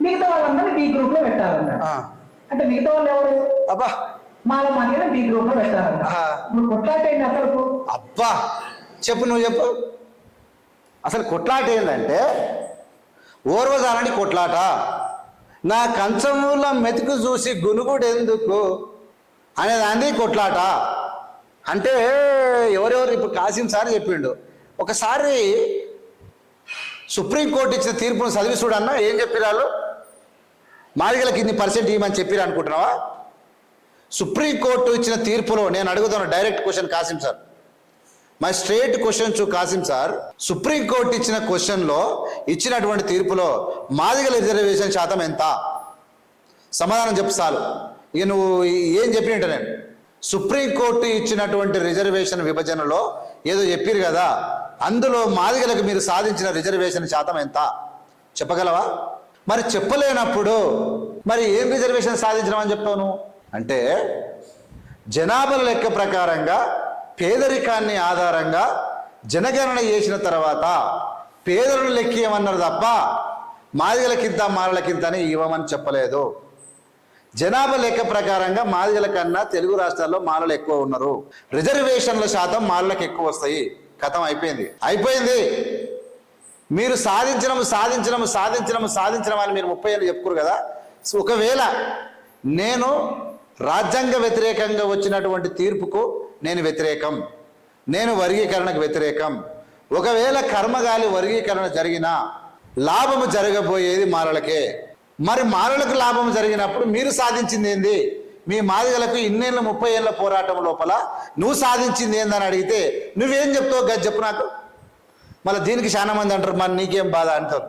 మిగతా వాళ్ళందరినీ బి గ్రూప్లో పెట్టాలన్నాడు ఆ. అంటే మిగతా వాళ్ళు ఎవరు? అబ్బా. మాల మాదిగా బి గ్రూప్లో పెట్టాలన్నాడు ఆహా. ఇప్పుడు కొట్లాటైంది అసలు అబ్బా. చెప్పు నువ్వు చెప్పు. అసలు కొట్లాట ఏంటంటే ఓర్వదానని కొట్లాట. నా కంచముల మెతుకు చూసి గునుగుడెందుకు అనేదాన్ని కొట్లాట. అంటే ఎవరెవరు ఇప్పుడు కాసిం సార్ చెప్పిండు. ఒకసారి సుప్రీంకోర్టు ఇచ్చిన తీర్పును చదివి చూడన్నా ఏం చెప్పిరాలు మాదిగలకి ఇన్ని పర్సెంట్ ఇవ్వమని చెప్పిరు అనుకుంటున్నావా? సుప్రీంకోర్టు ఇచ్చిన తీర్పులో నేను అడుగుతాను direct question Kasim sir. My straight question to Kasim sir. Supreme court ఇచ్చిన క్వశ్చన్లో ఇచ్చినటువంటి తీర్పులో మాదిగల రిజర్వేషన్ శాతం ఎంత? సమాధానం చెప్పు చాలు ఇక నువ్వు ఏం చెప్పినట్టు నేను? సుప్రీంకోర్టు ఇచ్చినటువంటి రిజర్వేషన్ విభజనలో ఏదో చెప్పారు కదా. అందులో మాదిగలకు మీరు సాధించిన రిజర్వేషన్ శాతం ఎంత? చెప్పగలవా? మరి చెప్పలేనప్పుడు మరి ఏం రిజర్వేషన్ సాధించడం అని చెప్తాను అంటే జనాభా లెక్క ప్రకారంగా పేదరికాన్ని ఆధారంగా జనగణన చేసిన తర్వాత పేదలను లెక్కేయమన్నారు తప్ప మాదిగలకింత మాలలకింత అని ఇవ్వమని చెప్పలేదు. జనాభా లెక్క ప్రకారంగా మాదిగల కన్నా తెలుగు రాష్ట్రాల్లో మాలలు ఎక్కువ ఉన్నారు. రిజర్వేషన్ల శాతం మాలలకు ఎక్కువ వస్తాయి. కథం అయిపోయింది. అయిపోయింది. మీరు సాధించడం సాధించడం సాధించడం సాధించడం అని మీరు ముప్పై ఏళ్ళు చెప్పుకోరు కదా? సో ఒకవేళ నేను రాజ్యాంగ వ్యతిరేకంగా వచ్చినటువంటి తీర్పుకు నేను వ్యతిరేకం నేను వర్గీకరణకు వ్యతిరేకం ఒకవేళ కర్మగాలి వర్గీకరణ జరిగినా లాభము జరగబోయేది మాలలకే మరి మాలలకు లాభం జరిగినప్పుడు మీరు సాధించింది ఏంది? మీ మాదిగలకు ఇన్నేళ్ళ ముప్పై ఏళ్ళ పోరాటం లోపల నువ్వు సాధించింది ఏందని అడిగితే నువ్వేం చెప్తావు గది చెప్పు నాకు? మళ్ళీ దీనికి చాలా మంది అంటారు మరి నీకేం బాధ అంటారు.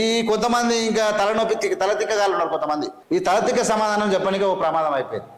ఈ కొంతమంది ఇంకా తలనొప్పి తల తిక్కగాలు ఉన్నారు కొంతమంది. ఈ తల తిక్క సమాధానం చెప్పడానికి ఒక ప్రమాదం అయిపోయింది.